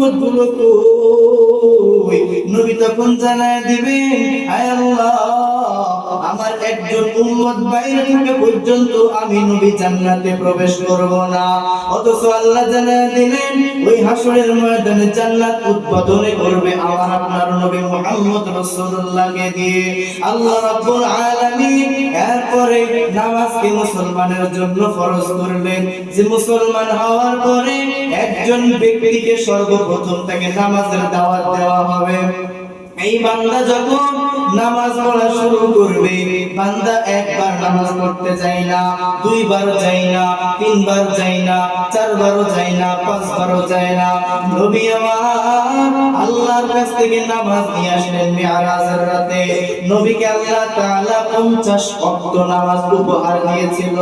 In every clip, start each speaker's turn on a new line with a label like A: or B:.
A: উম্মতগুলো কই? নবী তখন জানায় দিবেন আয় আমার একজন উম্মত বাইরে থাকা পর্যন্ত আমি নবী জান্নাতে প্রবেশ করব না। অথচ আল্লাহ জানায় দিলেন, ওই হাসরের ময়দানে জান্নাত উদ্বোধনে করবে আমার আপনার নবী মুহাম্মদ রাসূলুল্লাহকে দিয়ে। আল্লাহ রাব্বুল আলামিন এরপরে নামাজকে মুসলমানের জন্য ফরজ করলেন। যে মুসলমান হওয়ার পরে একজন ব্যক্তিকে সর্বপ্রথম তাকে নামাজের দাওয়াত দেওয়া হবে। এই বান্দা যখন নামাজ পড়া শুরু করবে। বান্দা একবার নামাজ পড়তে যায় না দুইবার যায় না তিনবার যায় না, চারবারও যায় না, পাঁচবারও যায় না। নবী আমার আল্লাহর কাছ থেকে নামাজ নিয়ে আসলেন মিরাজের রাতে। নবীকে আল্লাহ তাআলা 50 ওয়াক্ত নামাজ উপহার দিয়েছিল।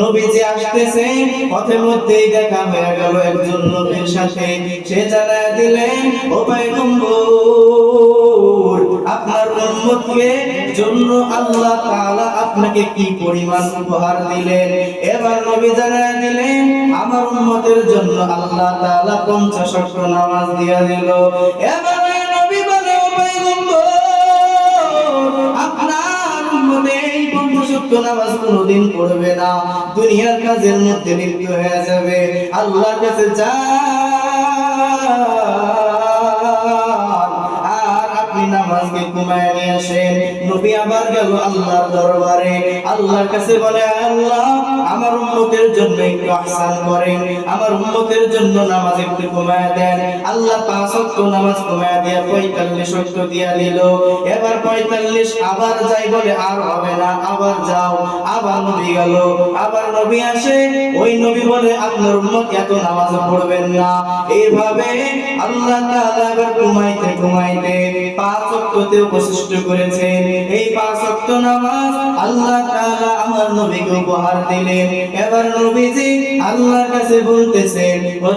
A: নবী যে আসতেছে, পথের মধ্যেই দেখা হয়ে গেল একজন নবীর সাথে। সে জানায় দিলেন, ও পয়গম্বর আপনার উম্মতকে জন্য আল্লাহ তাআলা আপনাকে কি পরিমাণ উপহার দিলেন? এবার নবী জানায় দিলেন, আমার উম্মতের জন্য আল্লাহ তাআলা 50 ওয়াক্ত নামাজ দিয়া দিল। এবারে নবী বলে আপনার উম্মতে এই পঞ্চশক্ত নামাজ কোনোদিন পড়বে না। দুনিয়ার কাজের মধ্যে লিপ্ত হয়ে যাবে। আল্লাহর কাছে যা আপনি নামাজকে কমায় নিয়ে আসেন নবী আবার গেল আল্লাহর দরবারে। আল্লাহর কাছে বলে, আল্লাহ, আমার উম্মতের জন্য একটু আহসান করেন। আমার উম্মতের জন্য নামাজ একটু কমায় দেন। আল্লাহ পাঁচ ওয়াক্ত নামাজ কমায় দিয়ে পঁয়তাল্লিশ ওয়াক্ত দিয়া দিল। এবার পঁয়তাল্লিশ আবার যাই বলে, আর হবে না, আবার যাও। আবার নবী গেল। আবার নবী আসে। ওই নবী বলে, আপনার উম্মত এত নামাজ পড়বেন না। এইভাবে আল্লাহ তাআলা ঘুমাইতে ঘুমাইতে পাঁচ ওয়াক্ততে উপশিষ্ট করেছেন। এই পাঁচ ওয়াক্ত নামাজ আল্লাহ তাআলা আমার নবীকে উপহার দিলেন। এবার নবীজি আল্লাহর কাছে বলতেছেন, ও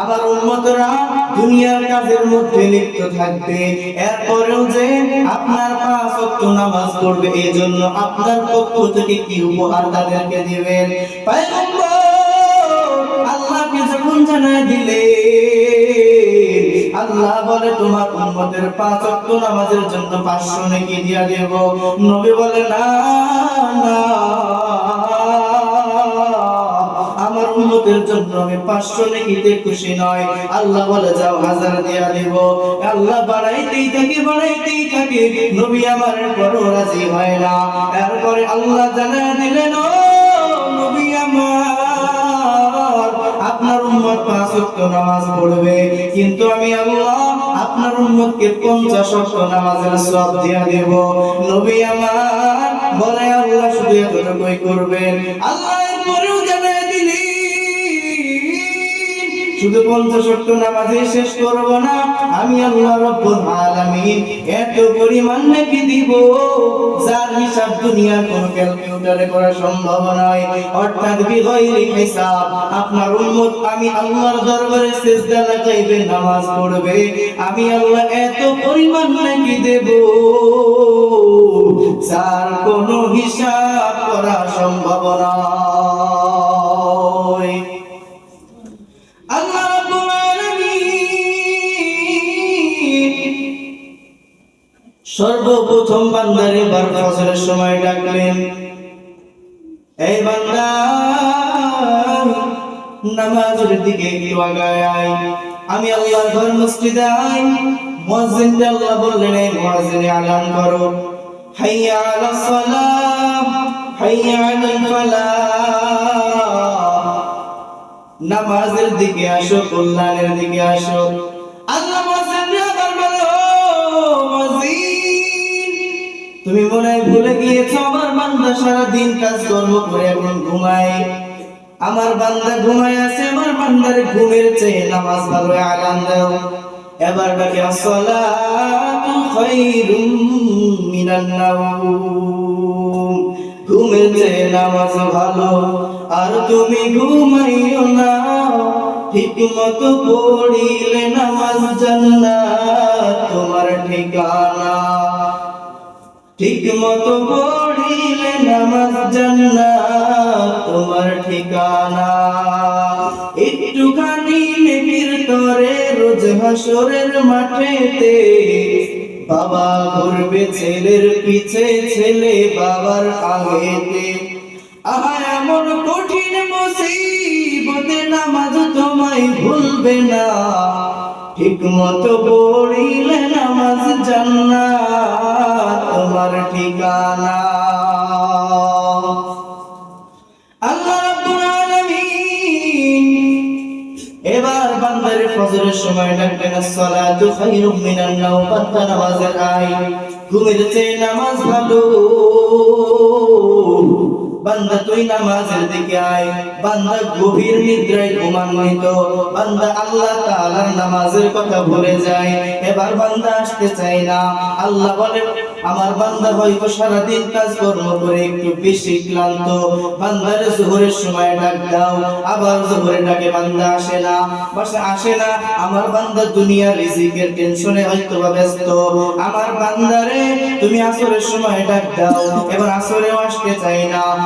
A: আমার উম্মতরা দুনিয়ার কাজের মধ্যে লিপ্ত থাকবে। এরপরেও যে আপনার পাঁচ ওয়াক্ত নামাজ পড়বে এই জন্য আপনার পক্ষ থেকে কি উপহার তাদেরকে দিবেন? পয়গম্বর আল্লাহকে যখন জানায় দিলে আল্লাহ বলে, তোমার উম্মতের পাঁচ ওয়াক্ত নামাজের জন্য 500 নেকি দিয়া দেব। নবী বলে, না আমার উম্মতের জন্য আমি 500 নেকিতে খুশি নয়। আল্লাহ বলে, যাও দিয়া দেব। আল্লাহ, বাড়াইতেই থাকে বাড়াইতেই থাকে। নবী আমার বড় রাজি হয় না। এরপরে আল্লাহ জানা দিলেন উম্মত পাঁচ ওয়াক্ত নামাজ পড়বে। কিন্তু আমি আল্লাহ আপনার উম্মতকে 50 ওয়াক্ত নামাজের সওয়াব দিয়া দেব। নবী আমার বলে, আল্লাহ শুধু এতটুকুই করবেন। আল্লাহ এরপরেও জানায় শুধু পঞ্চাশ ওয়াক্ত নামাজে শেষ করব না, আমি আল্লাহ রব্বুল আলামিন এত পরিমাণ নাকি দিব, যার হিসাব দুনিয়ার কোন ক্যালকুলেটরে করা সম্ভব নয়। অর্থাৎ বিগয়রি হিসাব, আপনার উম্মত, আমি আল্লাহর দরবারে সিজদা লাগাইবে, নামাজ পড়বে, আমি আল্লাহ এত পরিমাণ নাকি দেব, যার কোনো হিসাব করা সম্ভব নয়। সর্বপ্রথম বান্দারে বার সময় ডাকলেন, এই নামাজের দিকে আগায় আমি আল্লাহর ঘর মসজিদে আই। আল্লাহ বললেন, এই করো। হাইয়া আলাস হাইয়া নামাজের দিকে আসো, কল্যাণের দিকে আসো। আল্লাহ মুয়াজ্জিনকে আবার বলো তুমি মনে হয় ভুলে গিয়েছো, আমার বান্দা সারা দিন কাজ কর্ম করে এখন ঘুমায়। আমার বান্দা ঘুমায় আছে, আমার বান্দার ঘুমের চেয়ে নামাজ ভালো আগান দাও। এবার ডাকে, আসসালাতু খায়রুম মিনান নাওম। ঘুমের চেয়ে নামাজ ভালো, আর তুমি ঘুমাইও না। ঠিক মতো পড়িলে নামাজ জান্নাত তোমার ঠিকানা। ঠিক মতো পড়িলে নামাজ জান্নাত তোমার ঠিকানা। একটুখানি নেকির করে রোজ হাসরের মাঠেতে বাবা ঘুরবে ছেলের পিছে, ছেলে বাবার আগেতে আহা, এমন কঠিন মুসিবতে নামাজ তোমায় ভুলবে না। ঠিক মতো পড়িলে নামাজ জান্নাত, তোমার ঠিকানা। এবার বান্দার ফজরের সময় ডাকলেন আসসালাতু খায়রুম মিনান নাওম বান্দা ঘুমের চেয়ে নামাজ ভালো। বান্দা তুই নামাজের দিকে আয়, বান্দা গভীর নিদ্রায় ঘুমান্বিত বান্দা আল্লাহ তাআলার নামাজের কথা ভুলে যায়। এবার বান্দা আসতে চায় না, আল্লাহ বলে, আমার বান্দা হয়তো সারাদিন কাজ কর্ম করে একটু বেশি ক্লান্ত। বান্দার জোহরের সময় ডাক দাও, আবার জোহরে ডাকে বান্দা আসে না। বাসা আসে না, আমার বান্দা দুনিয়ার রিজিকের টেনশনে হয়তো বা ব্যস্ত। আমার বান্দারে, তুমি আসরের সময় ডাক দাও। এবার আসরেও আসতে চাই না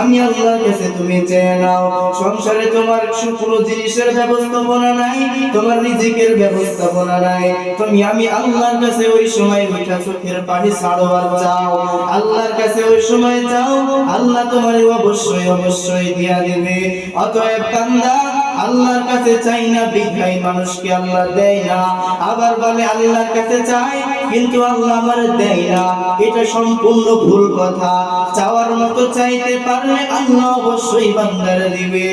A: আমি আল্লাহর কাছে তুমি চেয়ে নাও। সংসারে তোমার কোনো জিনিসের ব্যবস্থাপনা নাই, তোমার রিজিকের ব্যবস্থাপনা নাই। তুমি আমি আল্লাহর কাছে ওই সময় ওইটা চোখের পানি ছাড়ো আর চাও। আল্লাহর কাছে ওই সময় চাও আল্লাহ তোমার অবশ্যই অবশ্যই দিয়া দেবে। অতএব কান্দা আল্লাহর কাছে চাই না বিঘাই মানুষকে আল্লাহ দেয় না। আবার বলে, আল্লাহর কাছে চাই কিন্তু আল্লাহ আমার দেয় না। এটা সম্পূর্ণ ভুল কথা। চাওয়ার মতো চাইতে পারলে আল্লাহ অবশ্যই বান্দারা দিবে।